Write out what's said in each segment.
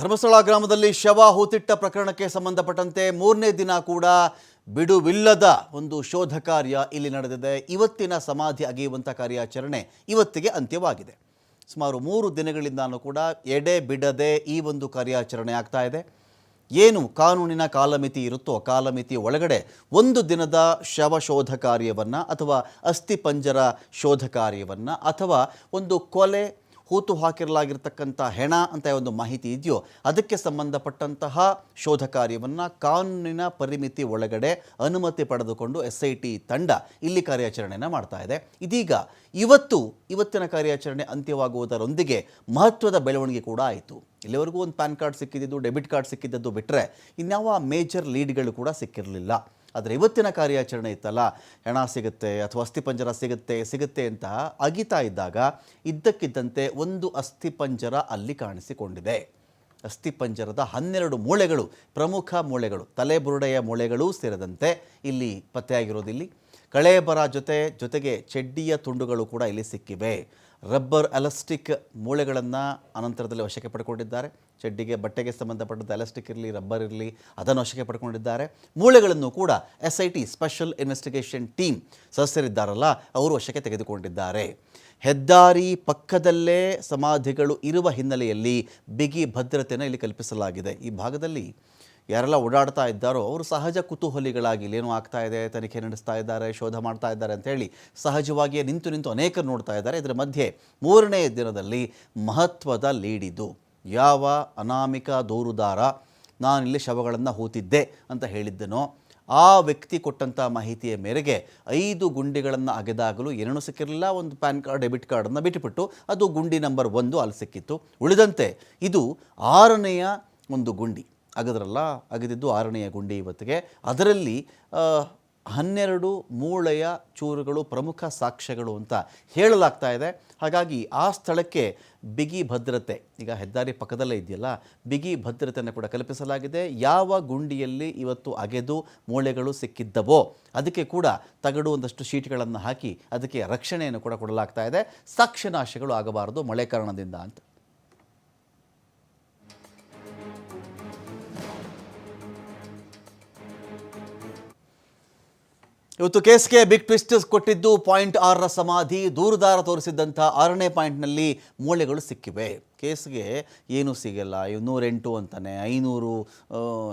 ಧರ್ಮಸ್ಥಳ ಗ್ರಾಮದಲ್ಲಿ ಶವ ಹೂತಿಟ್ಟ ಪ್ರಕರಣಕ್ಕೆ ಸಂಬಂಧಪಟ್ಟಂತೆ ಮೂರನೇ ದಿನ ಕೂಡ ಬಿಡುವಿಲ್ಲದ ಒಂದು ಶೋಧ ಕಾರ್ಯ ಇಲ್ಲಿ ನಡೆದಿದೆ. ಇವತ್ತಿನ ಸಮಾಧಿ ಅಗೆಯುವಂಥ ಕಾರ್ಯಾಚರಣೆ ಇವತ್ತಿಗೆ ಅಂತ್ಯವಾಗಿದೆ. ಸುಮಾರು ಮೂರು ದಿನಗಳಿಂದಲೂ ಕೂಡ ಎಡೆ ಬಿಡದೆ ಈ ಒಂದು ಕಾರ್ಯಾಚರಣೆ ಆಗ್ತಾ ಇದೆ. ಏನು ಕಾನೂನಿನ ಕಾಲಮಿತಿ ಇರುತ್ತೋ ಕಾಲಮಿತಿ ಒಳಗಡೆ ಒಂದು ದಿನದ ಶವ ಶೋಧ ಕಾರ್ಯವನ್ನು ಅಥವಾ ಅಸ್ಥಿಪಂಜರ ಶೋಧ ಕಾರ್ಯವನ್ನು ಅಥವಾ ಒಂದು ಕೊಲೆ ಹೂತು ಹಾಕಿರಲಾಗಿರ್ತಕ್ಕಂಥ ಹೆಣ ಅಂತ ಒಂದು ಮಾಹಿತಿ ಇದೆಯೋ, ಅದಕ್ಕೆ ಸಂಬಂಧಪಟ್ಟಂತಹ ಶೋಧ ಕಾರ್ಯವನ್ನು ಕಾನೂನಿನ ಪರಿಮಿತಿ ಒಳಗಡೆ ಅನುಮತಿ ಪಡೆದುಕೊಂಡು ಎಸ್ ಐ ಟಿ ತಂಡ ಇಲ್ಲಿ ಕಾರ್ಯಾಚರಣೆಯನ್ನು ಮಾಡ್ತಾ ಇದೆ. ಇದೀಗ ಇವತ್ತು, ಇವತ್ತಿನ ಕಾರ್ಯಾಚರಣೆ ಅಂತ್ಯವಾಗುವುದರೊಂದಿಗೆ ಮಹತ್ವದ ಬೆಳವಣಿಗೆ ಕೂಡ ಆಯಿತು. ಇಲ್ಲಿವರೆಗೂ ಒಂದು ಪ್ಯಾನ್ ಕಾರ್ಡ್ ಸಿಕ್ಕಿದ್ದು, ಡೆಬಿಟ್ ಕಾರ್ಡ್ ಸಿಕ್ಕಿದ್ದದ್ದು ಬಿಟ್ಟರೆ ಇನ್ಯಾವ ಮೇಜರ್ ಲೀಡ್ಗಳು ಕೂಡ ಸಿಕ್ಕಿರಲಿಲ್ಲ. ಆದರೆ ಇವತ್ತಿನ ಕಾರ್ಯಾಚರಣೆ ಇತ್ತಲ್ಲ? ಹೆಣ ಸಿಗುತ್ತೆ ಅಥವಾ ಅಸ್ಥಿಪಂಜರ ಸಿಗುತ್ತೆ ಸಿಗುತ್ತೆ ಅಂತ ಅಗಿತಾ ಇದ್ದಾಗ ಇದ್ದಕ್ಕಿದ್ದಂತೆ ಒಂದು ಅಸ್ಥಿಪಂಜರ ಅಲ್ಲಿ ಕಾಣಿಸಿಕೊಂಡಿದೆ. ಅಸ್ಥಿಪಂಜರದ ಹನ್ನೆರಡು ಮೂಳೆಗಳು, ಪ್ರಮುಖ ಮೂಳೆಗಳು ತಲೆಬುರುಡೆಯ ಮೂಳೆಗಳೂ ಸೇರಿದಂತೆ ಇಲ್ಲಿ ಪತ್ತೆಯಾಗಿರೋದಿಲ್ಲಿ. ಕಳೆಬರ ಜೊತೆ, ಜೊತೆಗೆ ಚೆಡ್ಡಿಯ ತುಂಡುಗಳು ಕೂಡ ಇಲ್ಲಿ ಸಿಕ್ಕಿವೆ. ರಬ್ಬರ್, ಎಲಾಸ್ಟಿಕ್ ಮೂಳೆಗಳನ್ನು ಅನಂತರದಲ್ಲಿ ವಶಕ್ಕೆ ಪಡ್ಕೊಂಡಿದ್ದಾರೆ. ಚೆಡ್ಡಿಗೆ, ಬಟ್ಟೆಗೆ ಸಂಬಂಧಪಟ್ಟಂಥ ಎಲಾಸ್ಟಿಕ್ ಇರಲಿ ರಬ್ಬರ್ ಇರಲಿ, ಅದನ್ನು ವಶಕ್ಕೆ ಪಡ್ಕೊಂಡಿದ್ದಾರೆ. ಮೂಳೆಗಳನ್ನು ಕೂಡ S I T special investigation team ಸದಸ್ಯರಿದ್ದಾರಲ್ಲ, ಅವರು ವಶಕ್ಕೆ ತೆಗೆದುಕೊಂಡಿದ್ದಾರೆ. ಹೆದ್ದಾರಿ ಪಕ್ಕದಲ್ಲೇ ಸಮಾಧಿಗಳು ಇರುವ ಹಿನ್ನೆಲೆಯಲ್ಲಿ ಬಿಗಿ ಭದ್ರತೆಯನ್ನು ಇಲ್ಲಿ ಕಲ್ಪಿಸಲಾಗಿದೆ. ಈ ಭಾಗದಲ್ಲಿ ಯಾರೆಲ್ಲ ಓಡಾಡ್ತಾ ಇದ್ದಾರೋ, ಅವರು ಸಹಜ ಕುತೂಹಲಿಗಳಾಗಿ ಇಲ್ಲೇನೋ ಆಗ್ತಾ ಇದೆ, ತನಿಖೆ ನಡೆಸ್ತಾ ಇದ್ದಾರೆ, ಶೋಧ ಮಾಡ್ತಾ ಇದ್ದಾರೆ ಅಂತೇಳಿ ಸಹಜವಾಗಿಯೇ ನಿಂತು ನಿಂತು ಅನೇಕರು ನೋಡ್ತಾ ಇದ್ದಾರೆ. ಇದರ ಮಧ್ಯೆ ಮೂರನೇ ದಿನದಲ್ಲಿ ಮಹತ್ವದ ಲೀಡಿದು ಯಾವ ಅನಾಮಿಕ ದೂರುದಾರ ನಾನಿಲ್ಲಿ ಶವಗಳನ್ನು ಹೂತಿದ್ದೆ ಅಂತ ಹೇಳಿದ್ದನೋ, ಆ ವ್ಯಕ್ತಿ ಕೊಟ್ಟಂಥ ಮಾಹಿತಿಯ ಮೇರೆಗೆ ಐದು ಗುಂಡಿಗಳನ್ನು ಅಗೆದಾಗಲೂ ಏನೂ ಸಿಕ್ಕಿರಲಿಲ್ಲ. ಒಂದು ಪ್ಯಾನ್ ಕಾರ್ಡ್, ಡೆಬಿಟ್ ಕಾರ್ಡನ್ನು ಬಿಟ್ಟುಬಿಟ್ಟು ಅದು ಗುಂಡಿ ನಂಬರ್ ಒಂದು ಅಲ್ಲಿ ಸಿಕ್ಕಿತ್ತು. ಉಳಿದಂತೆ ಇದು ಆರನೆಯ ಒಂದು ಗುಂಡಿ. ಅಗದ್ರಲ್ಲ, ಅಗದಿದ್ದು ಆರನೆಯ ಗುಂಡಿ ಇವತ್ತಿಗೆ. ಅದರಲ್ಲಿ ಹನ್ನೆರಡು ಮೂಳೆಯ ಚೂರುಗಳು ಪ್ರಮುಖ ಸಾಕ್ಷ್ಯಗಳು ಅಂತ ಹೇಳಲಾಗ್ತಾ ಇದೆ. ಹಾಗಾಗಿ ಆ ಸ್ಥಳಕ್ಕೆ ಬಿಗಿ ಭದ್ರತೆ, ಈಗ ಹೆದ್ದಾರಿ ಪಕ್ಕದಲ್ಲೇ ಇದೆಯಲ್ಲ, ಬಿಗಿ ಭದ್ರತೆಯನ್ನು ಕೂಡ ಕಲ್ಪಿಸಲಾಗಿದೆ. ಯಾವ ಗುಂಡಿಯಲ್ಲಿ ಇವತ್ತು ಅಗೆದು ಮೂಳೆಗಳು ಸಿಕ್ಕಿದ್ದವೋ ಅದಕ್ಕೆ ಕೂಡ ತಗಡು ಒಂದಷ್ಟು ಶೀಟ್ಗಳನ್ನು ಹಾಕಿ ಅದಕ್ಕೆ ರಕ್ಷಣೆಯನ್ನು ಕೂಡ ಕೊಡಲಾಗ್ತಾ ಇದೆ. ಸಾಕ್ಷ್ಯನಾಶಗಳು ಆಗಬಾರದು ಮಳೆ ಕಾರಣದಿಂದ ಅಂತ. ಇವತ್ತು ಕೇಸ್ಗೆ ಬಿಗ್ ಟ್ವಿಸ್ಟ್ ಕೊಟ್ಟಿದ್ದು ಪಾಯಿಂಟ್ ಆರರ ಸಮಾಧಿ, ದೂರದಾರ ತೋರಿಸಿದ್ದಂಥ ಆರನೇ ಪಾಯಿಂಟ್ನಲ್ಲಿ ಮೂಳೆಗಳು ಸಿಕ್ಕಿವೆ. ಕೇಸ್ಗೆ ಏನೂ ಸಿಗಲ್ಲ. ಇವ್ ನೂರೆಂಟು ಅಂತಾನೆ, ಐನೂರು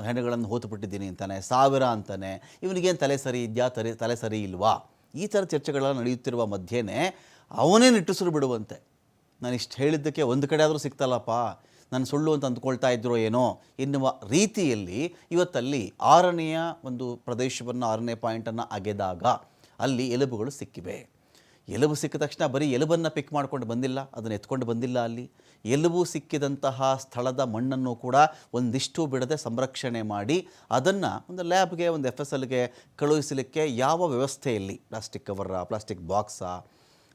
ಹೆಣಗಳನ್ನು ಹೋತುಬಿಟ್ಟಿದ್ದೀನಿ ಅಂತಾನೆ, ಸಾವಿರ ಅಂತಾನೆ. ಇವನಿಗೇನು ತಲೆ ಸರಿ ಇದೆಯಾ, ತಲೆ ತಲೆ ಸರಿ ಇಲ್ವಾ? ಈ ಥರ ಚರ್ಚೆಗಳೆಲ್ಲ ನಡೆಯುತ್ತಿರುವ ಮಧ್ಯೆನೇ ಅವನೇ ನಿಟ್ಟುಸಿರು ಬಿಡುವಂತೆ. ನಾನು ಇಷ್ಟು ಹೇಳಿದ್ದಕ್ಕೆ ಒಂದು ಕಡೆ ಆದರೂ ಸಿಗ್ತಲ್ಲಪ್ಪ ನಾನು ಸುಳ್ಳು ಅಂತ ಅಂದ್ಕೊಳ್ತಾ ಇದ್ರೋ ಏನೋ ಎನ್ನುವ ರೀತಿಯಲ್ಲಿ ಇವತ್ತಲ್ಲಿ ಆರನೆಯ ಒಂದು ಪ್ರದೇಶವನ್ನು, ಆರನೇ ಪಾಯಿಂಟನ್ನು ಅಗೆದಾಗ ಅಲ್ಲಿ ಎಲುಬುಗಳು ಸಿಕ್ಕಿವೆ. ಎಲುಬು ಸಿಕ್ಕ ತಕ್ಷಣ ಬರೀ ಎಲುಬನ್ನು ಪಿಕ್ ಮಾಡ್ಕೊಂಡು ಬಂದಿಲ್ಲ, ಅದನ್ನು ಎತ್ಕೊಂಡು ಬಂದಿಲ್ಲ ಅಲ್ಲಿ. ಎಲುಬು ಸಿಕ್ಕಿದಂತಹ ಸ್ಥಳದ ಮಣ್ಣನ್ನು ಕೂಡ ಒಂದಿಷ್ಟು ಬಿಡದೆ ಸಂರಕ್ಷಣೆ ಮಾಡಿ ಅದನ್ನು ಒಂದು ಲ್ಯಾಬ್ಗೆ, ಒಂದು ಎಫ್ ಎಸ್ ಎಲ್ಗೆ ಕಳುಹಿಸಲಿಕ್ಕೆ ಯಾವ ವ್ಯವಸ್ಥೆಯಲ್ಲಿ? ಪ್ಲಾಸ್ಟಿಕ್ ಕವರ, ಪ್ಲಾಸ್ಟಿಕ್ ಬಾಕ್ಸಾ?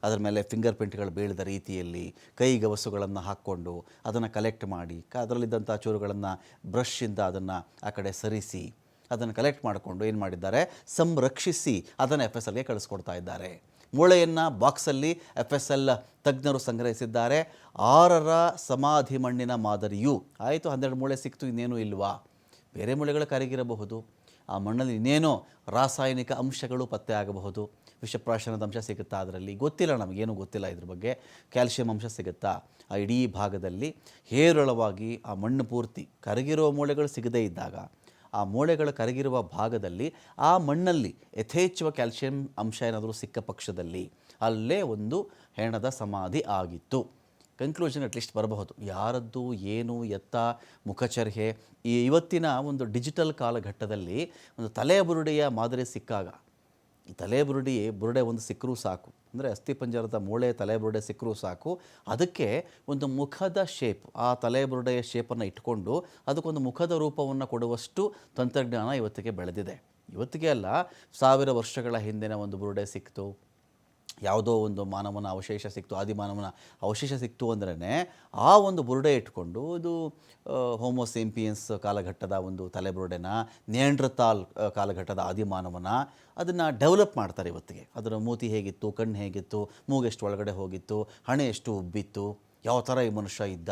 ಅದರ ಮೇಲೆ ಫಿಂಗರ್ ಪ್ರಿಂಟ್ಗಳು ಬೀಳದ ರೀತಿಯಲ್ಲಿ ಕೈಗವಸುಗಳನ್ನು ಹಾಕ್ಕೊಂಡು ಅದನ್ನು ಕಲೆಕ್ಟ್ ಮಾಡಿ, ಕ ಅದರಲ್ಲಿದ್ದಂಥ ಚೂರುಗಳನ್ನು ಬ್ರಷಿಂದ ಅದನ್ನು ಆ ಕಡೆ ಸರಿಸಿ, ಅದನ್ನು ಕಲೆಕ್ಟ್ ಮಾಡಿಕೊಂಡು ಏನು ಮಾಡಿದ್ದಾರೆ? ಸಂರಕ್ಷಿಸಿ ಅದನ್ನು ಎಫ್ ಎಸ್ ಎಲ್ಗೆ ಕಳಿಸ್ಕೊಡ್ತಾ ಇದ್ದಾರೆ. ಮೂಳೆಯನ್ನು ಬಾಕ್ಸಲ್ಲಿ ಎಫ್ ಎಸ್ ಎಲ್ ತಜ್ಞರು ಸಂಗ್ರಹಿಸಿದ್ದಾರೆ. ಆರರ ಸಮಾಧಿ ಮಣ್ಣಿನ ಮಾದರಿಯು, ಆಯಿತು ಹನ್ನೆರಡು ಮೂಳೆ ಸಿಕ್ತು, ಇನ್ನೇನು ಇಲ್ವಾ? ಬೇರೆ ಮೂಳೆಗಳು ಕರಗಿರಬಹುದು. ಆ ಮಣ್ಣಲ್ಲಿ ಇನ್ನೇನೋ ರಾಸಾಯನಿಕ ಅಂಶಗಳು ಪತ್ತೆ ಆಗಬಹುದು. ವಿಷಪ್ರಾಶನದ ಅಂಶ ಸಿಗುತ್ತಾ ಅದರಲ್ಲಿ? ಗೊತ್ತಿಲ್ಲ ನಮಗೇನು ಗೊತ್ತಿಲ್ಲ ಇದ್ರ ಬಗ್ಗೆ. ಕ್ಯಾಲ್ಶಿಯಂ ಅಂಶ ಸಿಗುತ್ತಾ? ಆ ಇಡೀ ಭಾಗದಲ್ಲಿ ಹೇರಳವಾಗಿ ಆ ಮಣ್ಣು ಪೂರ್ತಿ ಕರಗಿರೋ ಮೂಳೆಗಳು ಸಿಗದೇ ಇದ್ದಾಗ, ಆ ಮೂಳೆಗಳು ಕರಗಿರುವ ಭಾಗದಲ್ಲಿ ಆ ಮಣ್ಣಲ್ಲಿ ಯಥೇಚ್ಛವ ಕ್ಯಾಲ್ಶಿಯಂ ಅಂಶ ಏನಾದರೂ ಸಿಕ್ಕ ಪಕ್ಷದಲ್ಲಿ ಅಲ್ಲೇ ಒಂದು ಹೆಣದ ಸಮಾಧಿ ಆಗಿತ್ತು. ಕನ್ಕ್ಲೂಷನ್ ಅಟ್ಲೀಸ್ಟ್ ಬರಬಹುದು. ಯಾರದ್ದು, ಏನು, ಎತ್ತ, ಮುಖಚರ್ಹೆ, ಈ ಇವತ್ತಿನ ಒಂದು ಡಿಜಿಟಲ್ ಕಾಲಘಟ್ಟದಲ್ಲಿ ಒಂದು ತಲೆಯ ಬುರುಡೆಯ ಮಾದರಿ ಸಿಕ್ಕಾಗ ತಲೆ ಬುರುಡಿ, ಬುರುಡೆ ಒಂದು ಸಿಕ್ಕರೂ ಸಾಕು. ಅಂದರೆ ಅಸ್ಥಿಪಂಜರದ ಮೂಳೆ ತಲೆ ಬುರುಡೆ ಸಿಕ್ಕರೂ ಸಾಕು. ಅದಕ್ಕೆ ಒಂದು ಮುಖದ ಶೇಪ್ ಆ ತಲೆ ಬುರುಡೆಯ ಶೇಪನ್ನು ಇಟ್ಕೊಂಡು ಅದಕ್ಕೊಂದು ಮುಖದ ರೂಪವನ್ನು ಕೊಡುವಷ್ಟು ತಂತ್ರಜ್ಞಾನ ಇವತ್ತಿಗೆ ಬೆಳೆದಿದೆ. ಇವತ್ತಿಗೆ ಅಲ್ಲ, ಸಾವಿರ ವರ್ಷಗಳ ಹಿಂದಿನ ಒಂದು ಬುರುಡೆ ಸಿಕ್ತು. ಯಾವುದೋ ಒಂದು ಮಾನವನ ಅವಶೇಷ ಸಿಕ್ತು ಆದಿಮಾನವನ ಅವಶೇಷ ಸಿಕ್ತು ಅಂದ್ರೇ ಆ ಒಂದು ಬುರುಡೆ ಇಟ್ಕೊಂಡು ಇದು ಹೋಮೋಸೆಂಪಿಯನ್ಸ್ ಕಾಲಘಟ್ಟದ ಒಂದು ತಲೆಬುರುಡೆನ ನೇಂಡ್ರತಾಲ್ ಆ, ಕಾಲಘಟ್ಟದ ಆದಿಮಾನವನ ಅದನ್ನು ಡೆವಲಪ್ ಮಾಡ್ತಾರೆ ಇವತ್ತಿಗೆ. ಅದರ ಮೂತಿ ಹೇಗಿತ್ತು ಕಣ್ಣು ಹೇಗಿತ್ತು ಮೂಗೆಷ್ಟು ಒಳಗಡೆ ಹೋಗಿತ್ತು ಹಣೆ ಎಷ್ಟು ಉಬ್ಬಿತ್ತು ಯಾವ ಥರ ಈ ಮನುಷ್ಯ ಇದ್ದ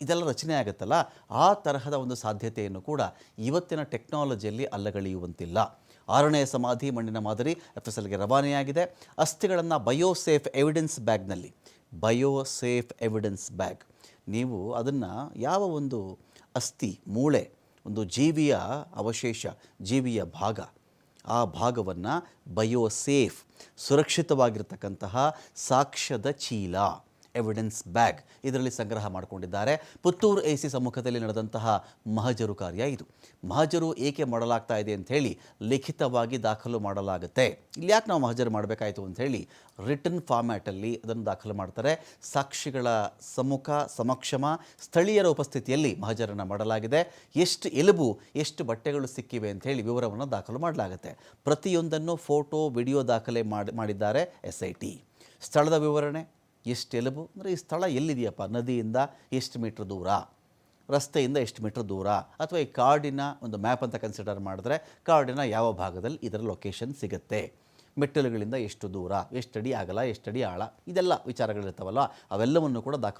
ಇದೆಲ್ಲ ರಚನೆ ಆಗುತ್ತಲ್ಲ? ಆ ತರಹದ ಒಂದು ಸಾಧ್ಯತೆಯನ್ನು ಕೂಡ ಇವತ್ತಿನ ಟೆಕ್ನಾಲಜಿಯಲ್ಲಿ ಅಲ್ಲಗಳೆಯುವಂತಿಲ್ಲ. ಆರನೇ ಸಮಾಧಿ ಮಣ್ಣಿನ ಮಾದರಿ ಎಫ್ ಎಸ್ ಎಲ್ಗೆ ರವಾನೆಯಾಗಿದೆ. ಅಸ್ಥಿಗಳನ್ನು biosafe evidence ಬ್ಯಾಗ್ನಲ್ಲಿ. Biosafe evidence bag. ನೀವು ಅದನ್ನು ಯಾವ ಒಂದು ಅಸ್ಥಿ, ಮೂಳೆ, ಒಂದು ಜೀವಿಯ ಅವಶೇಷ, ಜೀವಿಯ ಭಾಗ, ಆ ಭಾಗವನ್ನು ಬಯೋಸೇಫ್, ಸುರಕ್ಷಿತವಾಗಿರ್ತಕ್ಕಂತಹ ಸಾಕ್ಷ್ಯದ ಚೀಲ. ಎವಿಡೆನ್ಸ್ ಬ್ಯಾಗ್ ಇದರಲ್ಲಿ ಸಂಗ್ರಹ ಮಾಡಿಕೊಂಡಿದ್ದಾರೆ. ಪುತ್ತೂರು ಎ ಸಿ ಸಮ್ಮುಖದಲ್ಲಿ ನಡೆದಂತಹ ಮಹಜರು ಕಾರ್ಯ ಇದು. ಮಹಜರು ಏಕೆ ಮಾಡಲಾಗ್ತಾ ಇದೆ ಅಂತ ಹೇಳಿ ಲಿಖಿತವಾಗಿ ದಾಖಲು ಮಾಡಲಾಗುತ್ತೆ. ಇಲ್ಲಿ ಯಾಕೆ ನಾವು ಮಹಜರು ಮಾಡಬೇಕಾಯಿತು ಅಂತ ಹೇಳಿ ರಿಟರ್ನ್ ಫಾರ್ಮ್ಯಾಟಲ್ಲಿ ಅದನ್ನು ದಾಖಲು ಮಾಡ್ತಾರೆ. ಸಾಕ್ಷಿಗಳ ಸಮ್ಮುಖ, ಸಮಕ್ಷಮ, ಸ್ಥಳೀಯರ ಉಪಸ್ಥಿತಿಯಲ್ಲಿ ಮಹಜರನ್ನು ಮಾಡಲಾಗಿದೆ. ಎಷ್ಟು ಎಲುಬು, ಎಷ್ಟು ಬಟ್ಟೆಗಳು ಸಿಕ್ಕಿವೆ ಅಂತ ಹೇಳಿ ವಿವರವನ್ನು ದಾಖಲು ಮಾಡಲಾಗುತ್ತೆ. ಪ್ರತಿಯೊಂದನ್ನು ಫೋಟೋ, ವಿಡಿಯೋ ದಾಖಲೆ ಮಾಡಿ, ಮಾಡಿದ್ದಾರೆ ಎಸ್ ಐ ಟಿ ಸ್ಥಳದ ವಿವರಣೆ ಎಷ್ಟು ಎಲುಬು? ಅಂದರೆ ಈ ಸ್ಥಳ ಎಲ್ಲಿದೆಯಪ್ಪ? ನದಿಯಿಂದ ಎಷ್ಟು ಮೀಟ್ರ್ ದೂರ? ರಸ್ತೆಯಿಂದ ಎಷ್ಟು ಮೀಟ್ರ್ ದೂರ? ಅಥವಾ ಈ ಕಾರ್ಡಿನ ಒಂದು ಮ್ಯಾಪ್ ಅಂತ ಕನ್ಸಿಡರ್ ಮಾಡಿದ್ರೆ ಕಾರ್ಡಿನ ಯಾವ ಭಾಗದಲ್ಲಿ ಇದರ ಲೊಕೇಶನ್ ಸಿಗುತ್ತೆ? ಮೆಟ್ಟಲುಗಳಿಂದ ಎಷ್ಟು ದೂರ? ಎಷ್ಟು ಅಡಿ ಆಗಲ್ಲ ಎಷ್ಟಡಿ ಆಳ? ಇದೆಲ್ಲ ವಿಚಾರಗಳಿರ್ತಾವಲ್ಲ ಅವೆಲ್ಲವನ್ನು ಕೂಡ ದಾಖಲು